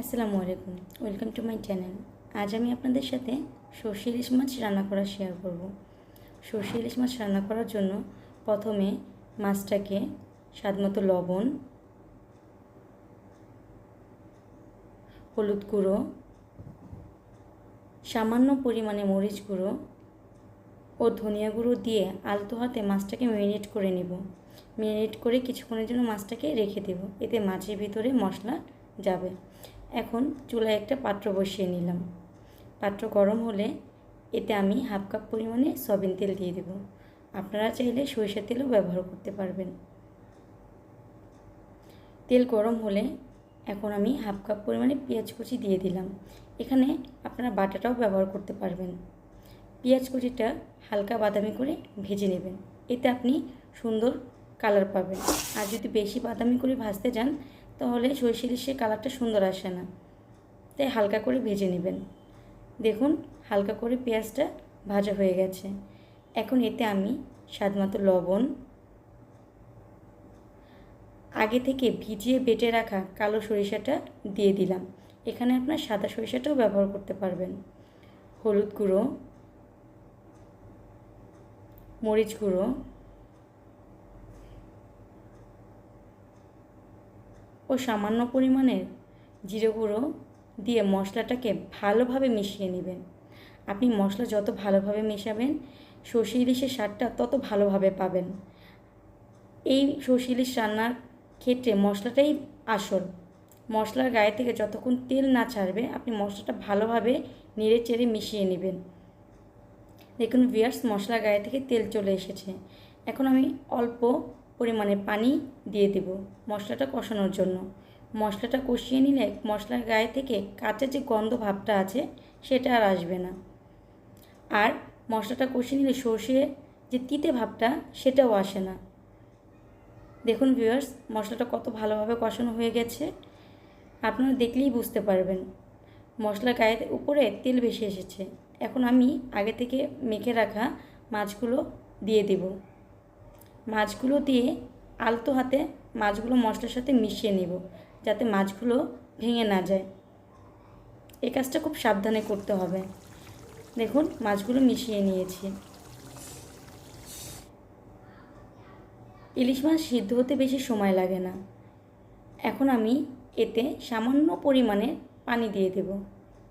আসসালামু আলাইকুম। Welcome to my channel আজ আমি আপনাদের সাথে সর্ষে ইলিশ মাছ রান্না করা শেয়ার করব। সর্ষে ইলিশ মাছ রান্না করার জন্য প্রথমে মাছটাকে স্বাদমতো লবণ, হলুদ গুঁড়ো, সামান্য পরিমাণে মরিচ গুঁড়ো ও ধনিয়া গুঁড়ো দিয়ে আলতো হাতে মাছটাকে ম্যারিনেট করে নেব। ম্যারিনেট করে কিছুক্ষণের জন্য মাছটাকে রেখে দেব। এতে মাছের ভিতরে মশলা যাবে। এখন চুলায় একটা পাত্র বসিয়ে নিলাম। পাত্র গরম হলে এতে আমি হাফ কাপ পরিমাণে সয়াবিন তেল দিয়ে দেব। আপনারা চাইলে সরিষার তেলও ব্যবহার করতে পারবেন। তেল গরম হলে এখন আমি হাফ কাপ পরিমাণে পেঁয়াজ কুচি দিয়ে দিলাম। এখানে আপনারা বাটাটাও ব্যবহার করতে পারবেন। পেঁয়াজ কুচিটা হালকা বাদামি করে ভেজে নেবেন। এতে আপনি সুন্দর কালার পাবেন। আর যদি বেশি বাদামি করে ভাজতে যান, তাহলে সরষে ইলিশের কালারটা সুন্দর আসে না। তাই হালকা করে ভেজে নেবেন। দেখুন, হালকা করে পেঁয়াজটা ভাজা হয়ে গেছে। এখন এতে আমি স্বাদমতো লবণ, আগে থেকে ভিজিয়ে বেটে রাখা কালো সরিষাটা দিয়ে দিলাম। এখানে আপনার সাদা সরিষাটাও ব্যবহার করতে পারবেন। হলুদ গুঁড়ো, মরিচ গুঁড়ো ও সামান্য পরিমাণের জিরে গুঁড়ো দিয়ে মশলাটাকে ভালোভাবে মিশিয়ে নেবেন। আপনি মশলা যত ভালোভাবে মেশাবেন, সর্ষে ইলিশের স্বাদটা তত ভালোভাবে পাবেন। এই সর্ষে ইলিশ রান্নার ক্ষেত্রে মশলাটাই আসল। মশলার গায়ে থেকে যতক্ষণ তেল না ছাড়বে, আপনি মশলাটা ভালোভাবে নেড়ে চেড়ে মিশিয়ে নেবেন। দেখুন ভিয়ার্স মশলার গায়ে থেকে তেল চলে এসেছে। এখন আমি অল্প পরিমাণে পানি দিয়ে দেব মশলাটা কষানোর জন্য। মশলাটা কষিয়ে নিলে মশলার গায়ে থেকে কাঁচা যে গন্ধ ভাবটা আছে, সেটা আর আসবে না। আর মশলাটা কষিয়ে নিলে সর্ষে যে তিতে ভাবটা, সেটাও আসে না। দেখুন ভিউয়ার্স মশলাটা কত ভালোভাবে কষানো হয়ে গেছে। আপনারা দেখলেই বুঝতে পারবেন। মশলা গায়ের উপরে তেল বেশি এসেছে। এখন আমি আগে থেকে মেখে রাখা মাছগুলো দিয়ে দেব। মাছগুলো দিয়ে আলতো হাতে মাছগুলো মশলার সাথে মিশিয়ে নেব, যাতে মাছগুলো ভেঙে না যায়। এই কাজটা খুব সাবধানে করতে হবে। দেখুন, মাছগুলো মিশিয়ে নিয়েছি। ইলিশ মাছ সিদ্ধ হতে বেশি সময় লাগে না। এখন আমি এতে সামান্য পরিমাণে পানি দিয়ে দেব।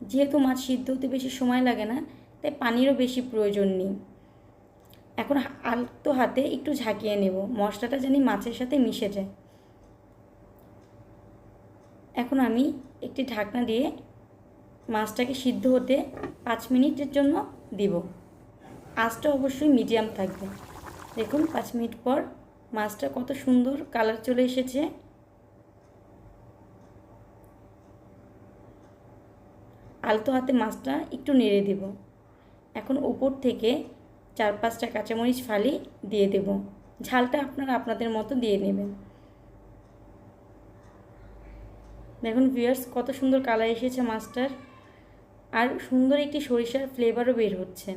যেহেতু মাছ সিদ্ধ হতে বেশি সময় লাগে না, তাই পানিরও বেশি প্রয়োজন নেই। এখন আলতো হাতে একটু ঝাঁকিয়ে নেব। মশলাটা জানি মাছের সাথে মিশে যায় এখন আমি একটি ঢাকনা দিয়ে মাছটাকে সিদ্ধ হতে পাঁচ মিনিটের জন্য দিব। আঁচটা অবশ্যই মিডিয়াম থাকবে। দেখুন, পাঁচ মিনিট পর মাছটা কত সুন্দর কালার চলে এসেছে। আলতো হাতে মাছটা একটু নেড়ে দেব। এখন উপর থেকে চার পাঁচটা কাঁচামরিচ ফালি দিয়ে দেব। ঝালটা আপনারা আপনাদের মতো দিয়ে নেবেন। দেখুন ভিয়ার্স কত সুন্দর কালার এসেছে মাছটার। আর সুন্দর একটি সরিষার ফ্লেভারও বের হচ্ছে।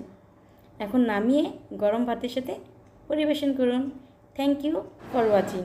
এখন নামিয়ে গরম ভাতের সাথে পরিবেশন করুন। Thank you for watching